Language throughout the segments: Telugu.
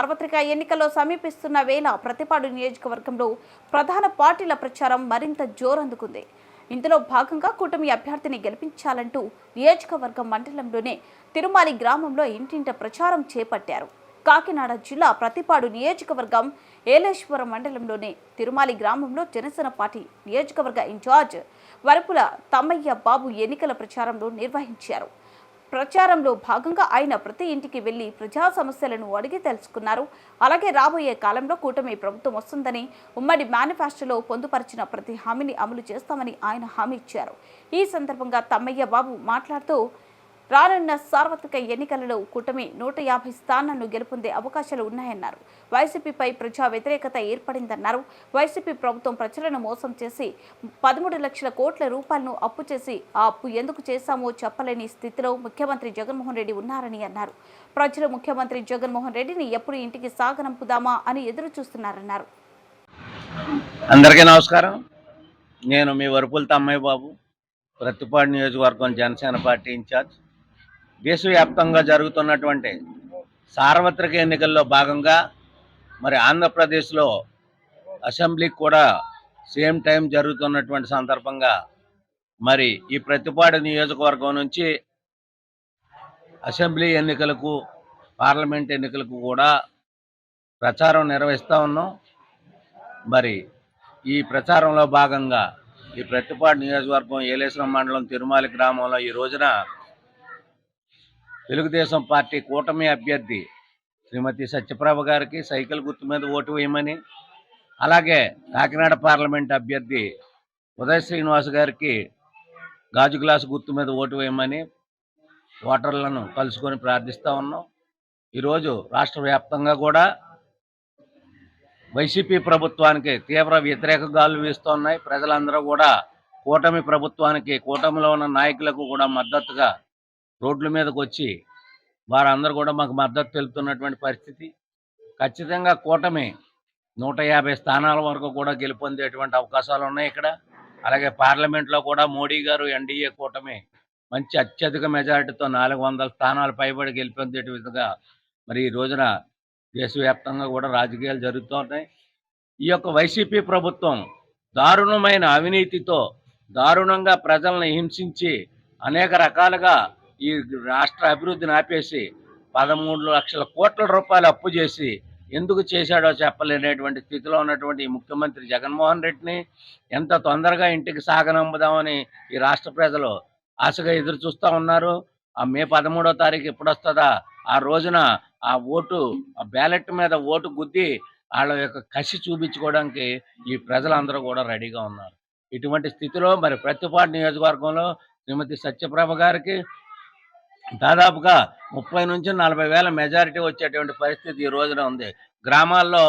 సార్వత్రిక ఎన్నికల్లో సమీపిస్తున్న వేళ ప్రతిపాడు నియోజకవర్గంలో ప్రధాన పార్టీల ప్రచారం మరింత జోరందుకుంది. ఇందులో భాగంగా కూటమి అభ్యర్థిని గెలిపించాలంటూ నియోజకవర్గం మండలంలోనే తిరుమాలి గ్రామంలో ఇంటింట ప్రచారం చేపట్టారు. కాకినాడ జిల్లా ప్రతిపాడు నియోజకవర్గం ఏలేశ్వరం మండలంలోని తిరుమాలి గ్రామంలో జనసేన పార్టీ నియోజకవర్గ ఇన్ఛార్జ్ వరపుల తమ్మయ్య బాబు ఎన్నికల ప్రచారంలో నిర్వహించారు. ప్రచారంలో భాగంగా ఆయన ప్రతి ఇంటికి వెళ్ళి ప్రజా సమస్యలను అడిగి తెలుసుకున్నారు. అలాగే రాబోయే కాలంలో కూటమి ప్రభుత్వం వస్తుందని ఉమ్మడి మేనిఫెస్టోలో పొందుపరిచిన ప్రతి హామీని అమలు చేస్తామని ఆయన హామీ ఇచ్చారు. ఈ సందర్భంగా తమ్మయ్య బాబు మాట్లాడుతూ రానున్న సార్వత్రిక ఎన్నికలలో కూటమి నూట యాభై స్థానాలను గెలుపొందే అవకాశాలు ఉన్నాయన్నారు. వైసీపీపై ప్రజా వ్యతిరేకత ఏర్పడిందన్నారు. వైసీపీ ప్రభుత్వం ప్రజలను మోసం చేసి పదమూడు లక్షల కోట్ల రూపాయలను అప్పు చేసి ఆ అప్పు ఎందుకు చేశామో చెప్పలేని స్థితిలో ముఖ్యమంత్రి జగన్మోహన్ రెడ్డి ఉన్నారని అన్నారు. ప్రజలు ముఖ్యమంత్రి జగన్మోహన్ రెడ్డిని ఎప్పుడు ఇంటికి సాగనంపుదామా అని ఎదురు చూస్తున్నారన్నారు అందరికీ నమస్కారం. నేను మీ వరుపుల తమ్మయ్య బాబు. ప్రతిపాడు నియోజకవర్గం జనసేన పార్టీ ఇన్ఛార్జ్. దేశవ్యాప్తంగా జరుగుతున్నటువంటి సార్వత్రిక ఎన్నికల్లో భాగంగా మరి ఆంధ్రప్రదేశ్లో అసెంబ్లీకి కూడా సేమ్ టైం జరుగుతున్నటువంటి సందర్భంగా మరి ఈ ప్రతిపాడు నియోజకవర్గం నుంచి అసెంబ్లీ ఎన్నికలకు పార్లమెంట్ ఎన్నికలకు కూడా ప్రచారం నిర్వహిస్తూ ఉన్నాం. మరి ఈ ప్రచారంలో భాగంగా ఈ ప్రతిపాడు నియోజకవర్గం ఏలేశ్వరం మండలం తిరుమాలి గ్రామంలో ఈ రోజున తెలుగుదేశం పార్టీ కూటమి అభ్యర్థి శ్రీమతి సత్యప్రభ గారికి సైకిల్ గుర్తు మీద ఓటు వేయమని అలాగే కాకినాడ పార్లమెంట్ అభ్యర్థి ఉదయ శ్రీనివాస్ గారికి గాజు గ్లాసు గుర్తు మీద ఓటు వేయమని ఓటర్లను కలుసుకొని ప్రార్థిస్తూ ఉన్నాం. ఈరోజు రాష్ట్ర వ్యాప్తంగా కూడా వైసీపీ ప్రభుత్వానికి తీవ్ర వ్యతిరేక గాలు వీస్తున్నాయి. ప్రజలందరూ కూడా కూటమి ప్రభుత్వానికి కూటమిలో ఉన్న నాయకులకు కూడా మద్దతుగా రోడ్ల మీదకి వచ్చి వారందరూ కూడా మాకు మద్దతు తెలుపుతున్నటువంటి పరిస్థితి. ఖచ్చితంగా కూటమి నూట యాభై స్థానాల వరకు కూడా గెలుపొందేటువంటి అవకాశాలు ఉన్నాయి ఇక్కడ. అలాగే పార్లమెంట్లో కూడా మోడీ గారు ఎన్డీఏ కూటమి మంచి అత్యధిక మెజారిటీతో నాలుగు వందల స్థానాలు పైబడి గెలిపొందే విధంగా మరి ఈ రోజున దేశవ్యాప్తంగా కూడా రాజకీయాలు జరుగుతున్నాయి. ఈ యొక్క వైసీపీ ప్రభుత్వం దారుణమైన అవినీతితో దారుణంగా ప్రజలను హింసించి అనేక రకాలుగా ఈ రాష్ట్ర అభివృద్ధిని ఆపేసి పదమూడు లక్షల కోట్ల రూపాయలు అప్పు చేసి ఎందుకు చేశాడో చెప్పలేనటువంటి స్థితిలో ఉన్నటువంటి ఈ ముఖ్యమంత్రి జగన్మోహన్ రెడ్డిని ఎంత తొందరగా ఇంటికి సాగనంపుదామని ఈ రాష్ట్ర ప్రజలు ఆశగా ఎదురు చూస్తూ ఉన్నారు. ఆ మే పదమూడో తారీఖు ఎప్పుడు వస్తుందా ఆ రోజున ఆ ఓటు ఆ బ్యాలెట్ మీద ఓటు గుద్ది వాళ్ళ యొక్క కసి చూపించుకోవడానికి ఈ ప్రజలందరూ కూడా రెడీగా ఉన్నారు. ఇటువంటి స్థితిలో మరి ప్రతిపాటు నియోజకవర్గంలో శ్రీమతి సత్యప్రభ గారికి దాదాపుగా ముప్పై నుంచి నలభై వేల మెజారిటీ వచ్చేటువంటి పరిస్థితి ఈ రోజున ఉంది. గ్రామాల్లో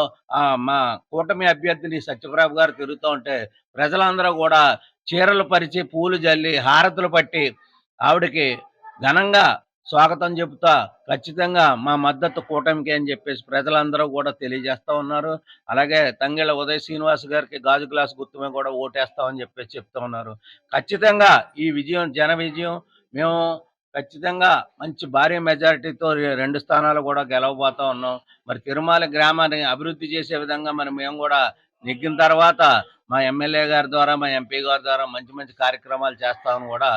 మా కూటమి అభ్యర్థిని సత్యప్రభ గారు తిరుగుతూ ఉంటే ప్రజలందరూ కూడా చీరలు పరిచి పూలు జల్లి హారతులు పట్టి ఆవిడకి ఘనంగా స్వాగతం చెబుతా ఖచ్చితంగా మా మద్దతు కూటమికి అని చెప్పేసి ప్రజలందరూ కూడా తెలియజేస్తూ ఉన్నారు. అలాగే తంగెళ్ళ ఉదయ్ శ్రీనివాస్ గారికి గాజు గ్లాస్ గుర్తుమే కూడా ఓటేస్తామని చెప్పేసి చెప్తా ఉన్నారు. ఖచ్చితంగా ఈ విజయం జన విజయం మేము ఖచ్చితంగా మంచి భారీ మెజారిటీతో రెండు స్థానాలు కూడా గెలవబోతా ఉన్నాం. మరి తిరుమల గ్రామాన్ని అభివృద్ధి చేసే విధంగా మరి మేము కూడా నెగ్గిన తర్వాత మా ఎమ్మెల్యే గారి ద్వారా మా ఎంపీ గారి ద్వారా మంచి మంచి కార్యక్రమాలు చేస్తామని కూడా